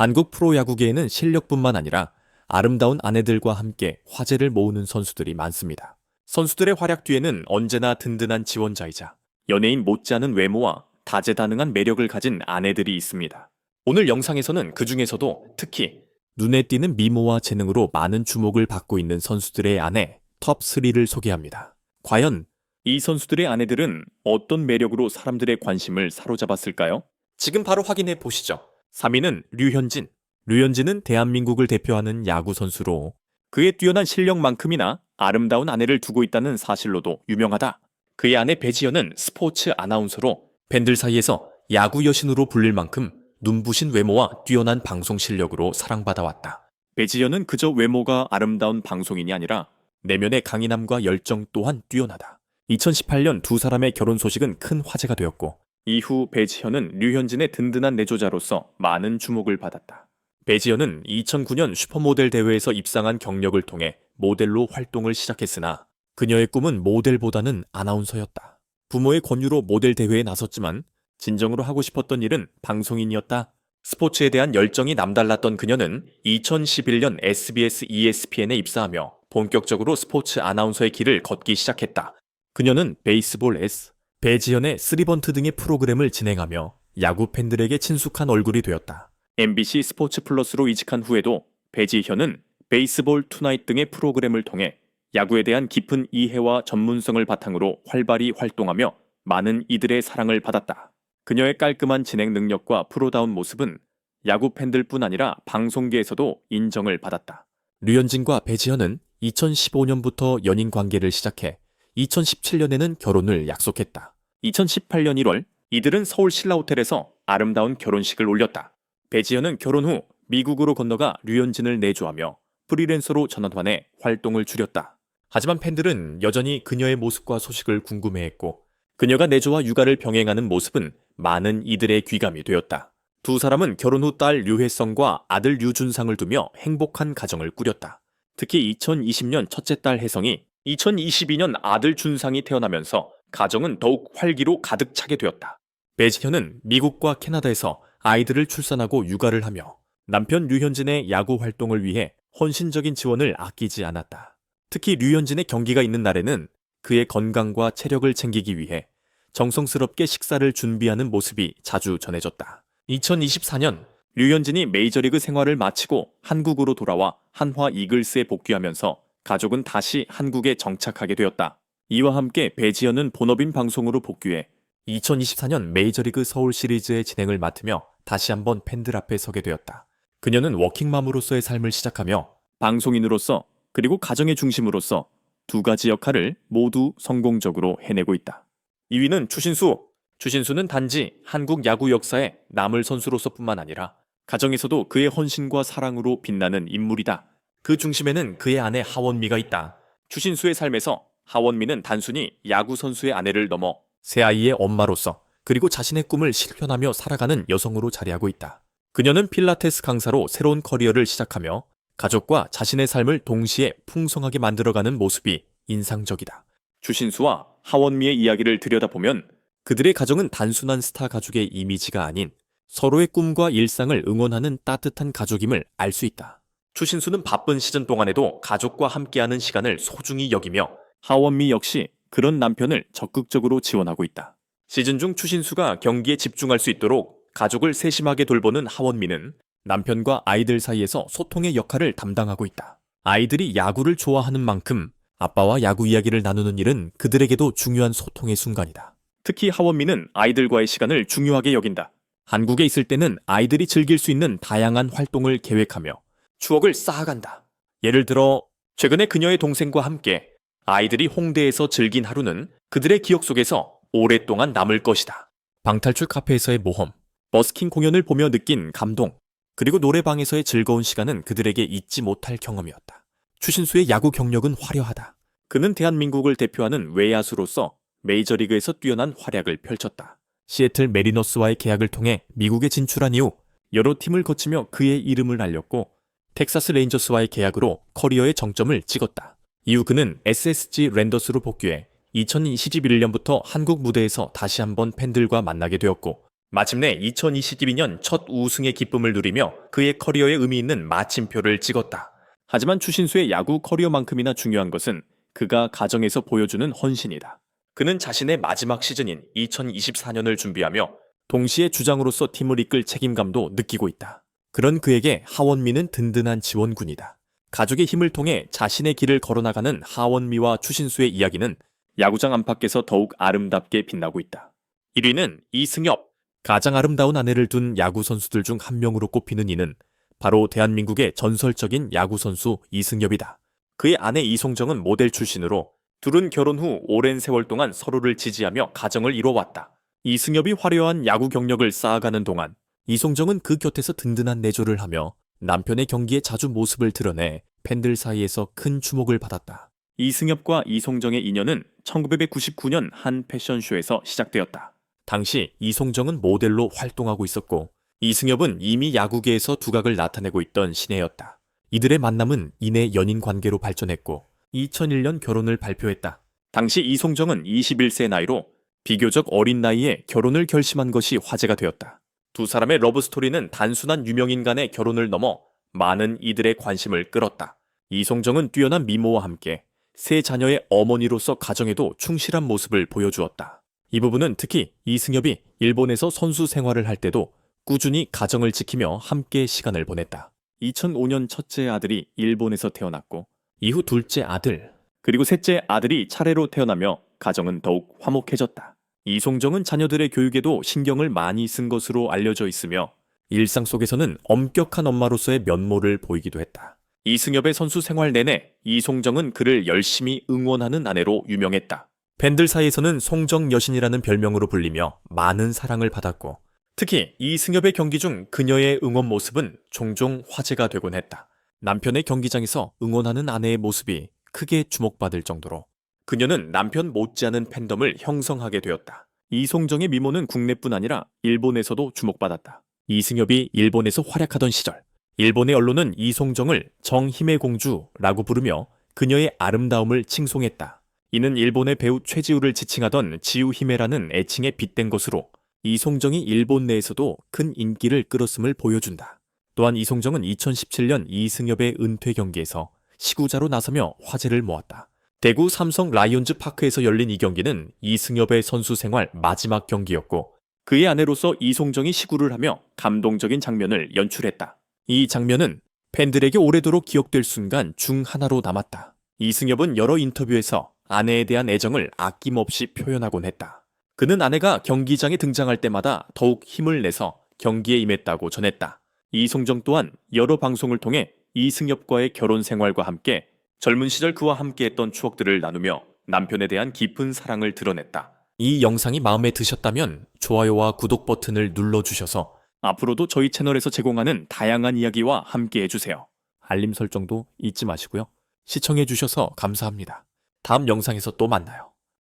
한국 프로야구계에는 실력뿐만 아니라 아름다운 아내들과 함께 화제를 모으는 선수들이 많습니다. 선수들의 활약 뒤에는 언제나 든든한 지원자이자 연예인 못지않은 외모와 다재다능한 매력을 가진 아내들이 있습니다. 오늘 영상에서는 그 중에서도 특히 눈에 띄는 미모와 재능으로 많은 주목을 받고 있는 선수들의 아내 톱3를 소개합니다. 과연 이 선수들의 아내들은 어떤 매력으로 사람들의 관심을 사로잡았을까요? 지금 바로 확인해 보시죠. 3위는 류현진. 류현진은 대한민국을 대표하는 야구 선수로 그의 뛰어난 실력만큼이나 아름다운 아내를 두고 있다는 사실로도 유명하다. 그의 아내 배지연은 스포츠 아나운서로 팬들 사이에서 야구 여신으로 불릴 만큼 눈부신 외모와 뛰어난 방송 실력으로 사랑받아 왔다. 배지연은 그저 외모가 아름다운 방송인이 아니라 내면의 강인함과 열정 또한 뛰어나다. 2018년 두 사람의 결혼 소식은 큰 화제가 되었고 이후 배지현은 류현진의 든든한 내조자로서 많은 주목을 받았다. 배지현은 2009년 슈퍼모델 대회에서 입상한 경력을 통해 모델로 활동을 시작했으나 그녀의 꿈은 모델보다는 아나운서였다. 부모의 권유로 모델 대회에 나섰지만 진정으로 하고 싶었던 일은 방송인이었다. 스포츠에 대한 열정이 남달랐던 그녀는 2011년 SBS ESPN에 입사하며 본격적으로 스포츠 아나운서의 길을 걷기 시작했다. 그녀는 베이스볼 S, 배지현의 쓰리번트 등의 프로그램을 진행하며 야구 팬들에게 친숙한 얼굴이 되었다. MBC 스포츠 플러스로 이직한 후에도 배지현은 베이스볼 투나잇 등의 프로그램을 통해 야구에 대한 깊은 이해와 전문성을 바탕으로 활발히 활동하며 많은 이들의 사랑을 받았다. 그녀의 깔끔한 진행 능력과 프로다운 모습은 야구 팬들뿐 아니라 방송계에서도 인정을 받았다. 류현진과 배지현은 2015년부터 연인 관계를 시작해 2017년에는 결혼을 약속했다. 2018년 1월 이들은 서울 신라호텔에서 아름다운 결혼식을 올렸다. 배지현은 결혼 후 미국으로 건너가 류현진을 내조하며 프리랜서로 전환환해 활동을 줄였다. 하지만 팬들은 여전히 그녀의 모습과 소식을 궁금해했고 그녀가 내조와 육아를 병행하는 모습은 많은 이들의 귀감이 되었다. 두 사람은 결혼 후 딸 류혜성과 아들 류준상을 두며 행복한 가정을 꾸렸다. 특히 2020년 첫째 딸 혜성이 2022년 아들 준상이 태어나면서 가정은 더욱 활기로 가득 차게 되었다. 배지현은 미국과 캐나다에서 아이들을 출산하고 육아를 하며 남편 류현진의 야구 활동을 위해 헌신적인 지원을 아끼지 않았다. 특히 류현진의 경기가 있는 날에는 그의 건강과 체력을 챙기기 위해 정성스럽게 식사를 준비하는 모습이 자주 전해졌다. 2024년 류현진이 메이저리그 생활을 마치고 한국으로 돌아와 한화 이글스에 복귀하면서 가족은 다시 한국에 정착하게 되었다. 이와 함께 배지현은 본업인 방송으로 복귀해 2024년 메이저리그 서울 시리즈의 진행을 맡으며 다시 한번 팬들 앞에 서게 되었다. 그녀는 워킹맘으로서의 삶을 시작하며 방송인으로서 그리고 가정의 중심으로서 두 가지 역할을 모두 성공적으로 해내고 있다. 2위는 추신수. 추신수는 단지 한국 야구 역사에 남을 선수로서뿐만 아니라 가정에서도 그의 헌신과 사랑으로 빛나는 인물이다. 그 중심에는 그의 아내 하원미가 있다. 추신수의 삶에서 하원미는 단순히 야구 선수의 아내를 넘어 새 아이의 엄마로서 그리고 자신의 꿈을 실현하며 살아가는 여성으로 자리하고 있다. 그녀는 필라테스 강사로 새로운 커리어를 시작하며 가족과 자신의 삶을 동시에 풍성하게 만들어가는 모습이 인상적이다. 추신수와 하원미의 이야기를 들여다보면 그들의 가정은 단순한 스타 가족의 이미지가 아닌 서로의 꿈과 일상을 응원하는 따뜻한 가족임을 알 수 있다. 추신수는 바쁜 시즌 동안에도 가족과 함께하는 시간을 소중히 여기며 하원미 역시 그런 남편을 적극적으로 지원하고 있다. 시즌 중 추신수가 경기에 집중할 수 있도록 가족을 세심하게 돌보는 하원미는 남편과 아이들 사이에서 소통의 역할을 담당하고 있다. 아이들이 야구를 좋아하는 만큼 아빠와 야구 이야기를 나누는 일은 그들에게도 중요한 소통의 순간이다. 특히 하원미는 아이들과의 시간을 중요하게 여긴다. 한국에 있을 때는 아이들이 즐길 수 있는 다양한 활동을 계획하며 추억을 쌓아간다. 예를 들어 최근에 그녀의 동생과 함께 아이들이 홍대에서 즐긴 하루는 그들의 기억 속에서 오랫동안 남을 것이다. 방탈출 카페에서의 모험, 버스킹 공연을 보며 느낀 감동, 그리고 노래방에서의 즐거운 시간은 그들에게 잊지 못할 경험이었다. 추신수의 야구 경력은 화려하다. 그는 대한민국을 대표하는 외야수로서 메이저리그에서 뛰어난 활약을 펼쳤다. 시애틀 메리너스와의 계약을 통해 미국에 진출한 이후 여러 팀을 거치며 그의 이름을 알렸고 텍사스 레인저스와의 계약으로 커리어의 정점을 찍었다. 이후 그는 SSG 랜더스로 복귀해 2021년부터 한국 무대에서 다시 한번 팬들과 만나게 되었고 마침내 2022년 첫 우승의 기쁨을 누리며 그의 커리어에 의미 있는 마침표를 찍었다. 하지만 추신수의 야구 커리어만큼이나 중요한 것은 그가 가정에서 보여주는 헌신이다. 그는 자신의 마지막 시즌인 2024년을 준비하며 동시에 주장으로서 팀을 이끌 책임감도 느끼고 있다. 그런 그에게 하원미는 든든한 지원군이다. 가족의 힘을 통해 자신의 길을 걸어나가는 하원미와 추신수의 이야기는 야구장 안팎에서 더욱 아름답게 빛나고 있다. 1위는 이승엽. 가장 아름다운 아내를 둔 야구 선수들 중 한 명으로 꼽히는 이는 바로 대한민국의 전설적인 야구 선수 이승엽이다. 그의 아내 이송정은 모델 출신으로 둘은 결혼 후 오랜 세월 동안 서로를 지지하며 가정을 이뤄왔다. 이승엽이 화려한 야구 경력을 쌓아가는 동안 이송정은 그 곁에서 든든한 내조를 하며 남편의 경기에 자주 모습을 드러내 팬들 사이에서 큰 주목을 받았다. 이승엽과 이송정의 인연은 1999년 한 패션쇼에서 시작되었다. 당시 이송정은 모델로 활동하고 있었고 이승엽은 이미 야구계에서 두각을 나타내고 있던 신예였다. 이들의 만남은 이내 연인 관계로 발전했고 2001년 결혼을 발표했다. 당시 이송정은 21세 나이로 비교적 어린 나이에 결혼을 결심한 것이 화제가 되었다. 두 사람의 러브 스토리는 단순한 유명인 간의 결혼을 넘어 많은 이들의 관심을 끌었다. 이송정은 뛰어난 미모와 함께 세 자녀의 어머니로서 가정에도 충실한 모습을 보여주었다. 이 부분은 특히 이승엽이 일본에서 선수 생활을 할 때도 꾸준히 가정을 지키며 함께 시간을 보냈다. 2005년 첫째 아들이 일본에서 태어났고 이후 둘째 아들 그리고 셋째 아들이 차례로 태어나며 가정은 더욱 화목해졌다. 이송정은 자녀들의 교육에도 신경을 많이 쓴 것으로 알려져 있으며 일상 속에서는 엄격한 엄마로서의 면모를 보이기도 했다. 이승엽의 선수 생활 내내 이송정은 그를 열심히 응원하는 아내로 유명했다. 팬들 사이에서는 송정 여신이라는 별명으로 불리며 많은 사랑을 받았고 특히 이승엽의 경기 중 그녀의 응원 모습은 종종 화제가 되곤 했다. 남편의 경기장에서 응원하는 아내의 모습이 크게 주목받을 정도로 그녀는 남편 못지않은 팬덤을 형성하게 되었다. 이송정의 미모는 국내뿐 아니라 일본에서도 주목받았다. 이승엽이 일본에서 활약하던 시절, 일본의 언론은 이송정을 정힘의 공주라고 부르며 그녀의 아름다움을 칭송했다. 이는 일본의 배우 최지우를 지칭하던 지우히메라는 애칭에 빗댄 것으로 이송정이 일본 내에서도 큰 인기를 끌었음을 보여준다. 또한 이송정은 2017년 이승엽의 은퇴 경기에서 시구자로 나서며 화제를 모았다. 대구 삼성 라이온즈 파크에서 열린 이 경기는 이승엽의 선수 생활 마지막 경기였고 그의 아내로서 이송정이 시구를 하며 감동적인 장면을 연출했다. 이 장면은 팬들에게 오래도록 기억될 순간 중 하나로 남았다. 이승엽은 여러 인터뷰에서 아내에 대한 애정을 아낌없이 표현하곤 했다. 그는 아내가 경기장에 등장할 때마다 더욱 힘을 내서 경기에 임했다고 전했다. 이송정 또한 여러 방송을 통해 이승엽과의 결혼 생활과 함께 젊은 시절 그와 함께했던 추억들을 나누며 남편에 대한 깊은 사랑을 드러냈다. 이 영상이 마음에 드셨다면 좋아요와 구독 버튼을 눌러주셔서 앞으로도 저희 채널에서 제공하는 다양한 이야기와 함께 해주세요. 알림 설정도 잊지 마시고요. 시청해주셔서 감사합니다. 다음 영상에서 또 만나요.